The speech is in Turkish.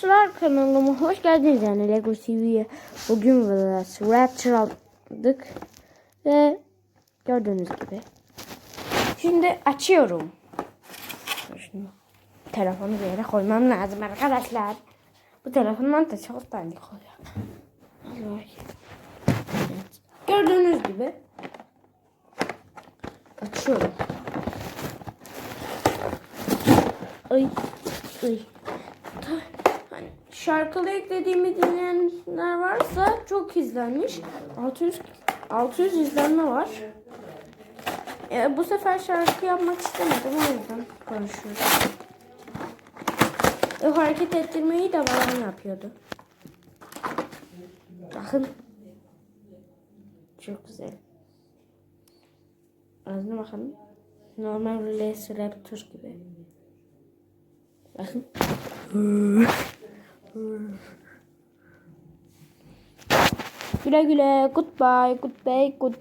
Arkadaşlar kanalıma hoş geldiniz yani Lego TV'ye. Bugün biraz Raptor aldık. Ve gördüğünüz gibi. Şimdi açıyorum. Şunu telefonu bir yere koymam lazım arkadaşlar. Bu telefondan da çok dandik oluyor. Gördüğünüz gibi. Açıyorum. Ay. Ay. Hani şarkılı eklediğimi dinleyenler varsa çok izlenmiş. 600 600 izlenme var. E, bu sefer şarkı yapmak istemedim o yüzden konuşuyorum. E, hareket ettirmeyi de babam yapıyordu. Bakın. Çok güzel. Ağzına bakalım. Normal Les Raptor gibi. Bakın. Güle güle. Goodbye. Goodbye. Good.